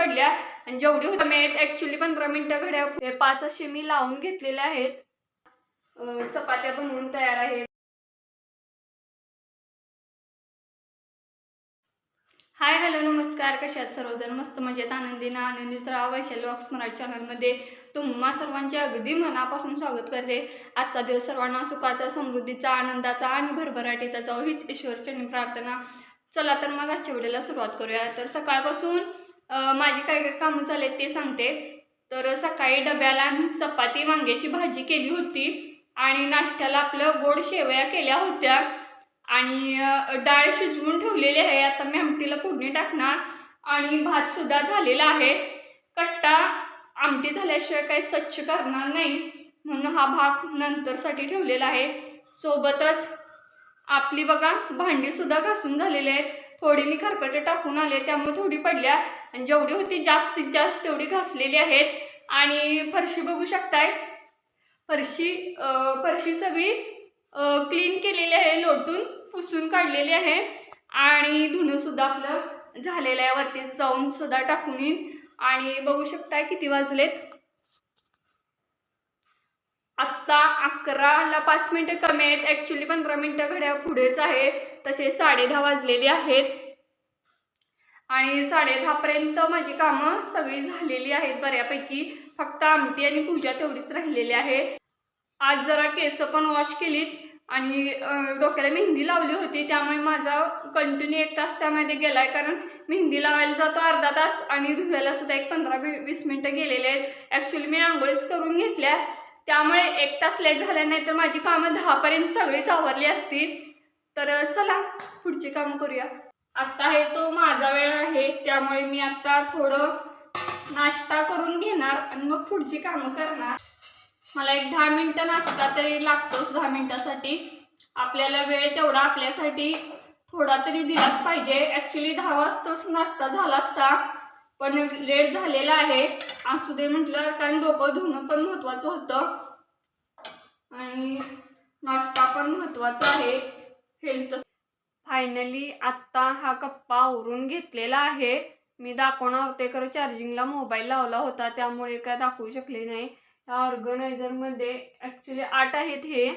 पडल्या. आणि जेवढी होती मी ऍक्च्युली पंधरा मिनिटं घड्या पाच असे मी लावून घेतलेले आहेत. चपात्या बनवून तयार आहेत. हाय हॅलो नमस्कार. कशात सर्वजण? मस्त मजेत आनंदीनं आनंदीत राहा. वैशाली वॉक्स मराठी चॅनलमध्ये तुम्हा सर्वांचे अगदी मनापासून स्वागत करते. आजचा दिवस सर्वांना सुखाचा समृद्धीचा आनंदाचा आणि भरभराटीचा जाऊ हीच ईश्वरचरणी प्रार्थना. चला तर मग आजच्या व्हिडिओला सुरुवात करूया. तर सकाळपासून माझी काय काय कामं झाले ते सांगते. तर सकाळी डब्याला मी चपाती वांग्याची भाजी केली होती आणि नाश्त्याला आपलं गोड शेवया केल्या होत्या. आणि डाळ शिजवून ठेवलेली आहे. आता मी आमटीला फोडणी टाकणार. आणि भात सुद्धा झालेला आहे. कट्टा आमटी झाल्याशिवाय काही स्वच्छ करणार नाही. म्हणून हा भाग नंतरसाठी ठेवलेला आहे. सोबतच आपली बघा भांडीसुद्धा घासून झालेली आहेत. थोडी मी खरकटे टाकून आले त्यामुळे थोडी पडल्या. आणि जेवढी होती जास्तीत जास्त तेवढी घासलेली आहेत. आणि फरशी बघू शकताय. फरशी फरशी सगळी क्लीन केलेली आहे लोटून पुसून काढलेली आहे. आणि धुणं सुद्धा आपलं झालेलं आहे वरती जाऊन सुद्धा टाकून येईन. आणि बघू शकताय किती वाजलेत. आत्ता अकराला पाच मिनटं कमी आहेत. ॲक्च्युली पंधरा मिनटं घड्या पुढेच आहे. तसे साडे दहा वाजलेले आहेत. आणि साडे दहापर्यंत माझी कामं सगळी झालेली आहेत बऱ्यापैकी. फक्त आमटी आणि पूजा तेवढीच राहिलेली आहे. आज जरा केस पण वॉश केलीत आणि डोक्याला मेहंदी लावली होती त्यामुळे माझा कंटिन्यू एक तास त्यामध्ये गेला आहे कारण मेहंदी लावायला जातो अर्धा तास आणि धुवायला सुद्धा एक पंधरा वीस मिनटं गेलेले आहेत. ॲक्च्युली मी आंघोळीच करून घेतल्या. त्यामुळे एक तास लेट झाल्या नाही तर माझी कामं दहापर्यंत सगळीच आवरली असती. तर चला पुढची कामं करूया. आत्ता आहे तो माझा वेळ आहे त्यामुळे मी आत्ता थोडं नाश्ता करून घेणार आणि मग पुढची कामं करणार. मला एक दहा मिनटं नाश्ता तरी लागतोच दहा मिनटासाठी. आपल्याला वेळ तेवढा आपल्यासाठी थोडा तरी दिलाच पाहिजे. ॲक्च्युली दहा वाजता नाश्ता झाला असता पण लेट झालेला आहे. असू दे म्हटलं कारण डोकं धुणं पण महत्त्वाचं होतं. आणि नाश्ता पण महत्त्वाचा आहे. हेल्थ फायनली आत्ता हा कप्पा आवरून घेतलेला आहे. मी दाखवणार होते खरं चार्जिंगला मोबाईल लावला होता त्यामुळे काय दाखवू शकले नाही. ह्या ऑर्गनायझरमध्ये ॲक्च्युली आठ आहेत हे.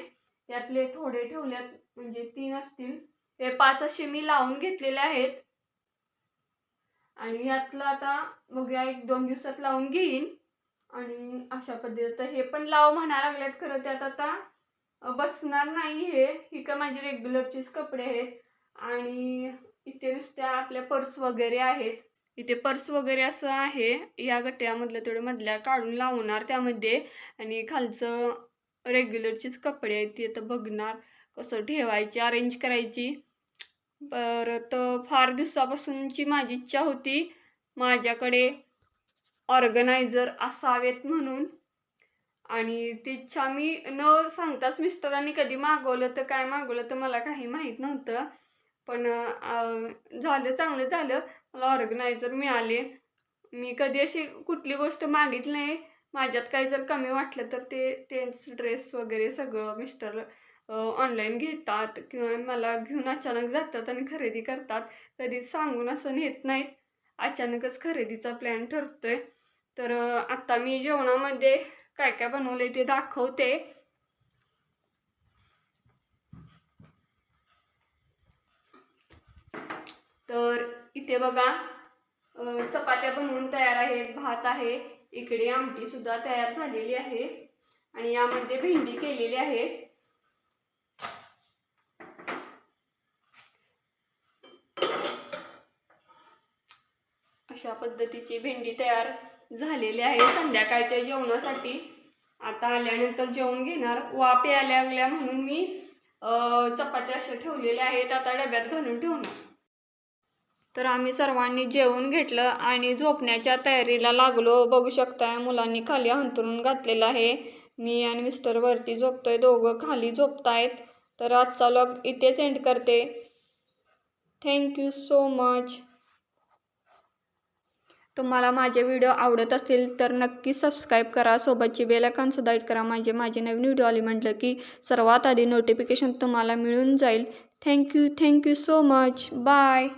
त्यातले थोडे ठेवल्यात म्हणजे तीन असतील. ते पाच असे मी लावून घेतलेले आहेत. आणि यातलं आता बघूया एक दोन दिवसात लावून घेईन. आणि अशा पद्धतीचं हे पण लाव म्हणायला लागल्यात खरं त्यात आता बसणार नाही हे. ही का माझी रेग्युलरचेच कपडे आहेत. आणि इथे नुसत्या आपल्या पर्स वगैरे आहेत. इथे पर्स वगैरे असं आहे या गट्ट्यामधल्या तेवढं मधल्या काढून लावणार त्यामध्ये. आणि खालचं रेग्युलरचीच कपडे आहेत ती तर बघणार कसं ठेवायची अरेंज करायची. परत फार दिवसापासूनची माझी इच्छा होती माझ्याकडे ऑर्गनायझर असावेत म्हणून. आणि ती इच्छा मी न सांगताच मिस्टरांनी कधी मागवलं तर काय मागवलं तर मला काही माहीत नव्हतं. पण झालं चांगलं झालं. मला ऑर्गनायझर मिळाले. मी कधी अशी कुठली गोष्ट मागितली नाही. माझ्यात काही जर कमी वाटलं तर ते त्यांचं ड्रेस वगैरे सगळं मिस्टर ऑनलाईन घेतात किंवा मला घेऊन अचानक जातात आणि खरेदी करतात. कधी सांगून असं नेत नाहीत. अचानकच खरेदीचा प्लॅन ठरतोय. तर आत्ता मी जेवणामध्ये काय काय बनवले ते दाखवते तर इथे बघा. चपात्या बनवून तयार आहेत भात आहे इकडे आमटी सुद्धा तयार झालेली आहे. आणि यामध्ये भेंडी केलेली आहे. अशा पद्धतीची भेंडी तयार झालेली आहे संध्याकाळच्या जेवणासाठी. आता आल्यानंतर जेवण घेणार. वापे आल्या लागल्या म्हणून मी चपात्या अशा ठेवलेल्या आहेत. आता डब्यात घालून ठेवणार. तर आम्ही सर्वांनी जेवून घेतलं आणि झोपण्याच्या तयारीला लागलो. बघू शकताय मुलांनी खाली अंतरून घातलेलं आहे. मी आणि मिस्टर वरती झोपतोय दोघं खाली झोपतायत. तर आजचा लॉग इथेच एंड करते. थँक्यू सो मच तुम्हाला माझे व्हिडिओ आवडत असतील तर नक्की सबस्क्राईब करा. सोबतची बेल सुद्धा हिट करा. माझे माझे नवीन व्हिडिओ आली म्हटलं की सर्वात आधी नोटिफिकेशन तुम्हाला मिळून जाईल. Thank you thank you so much bye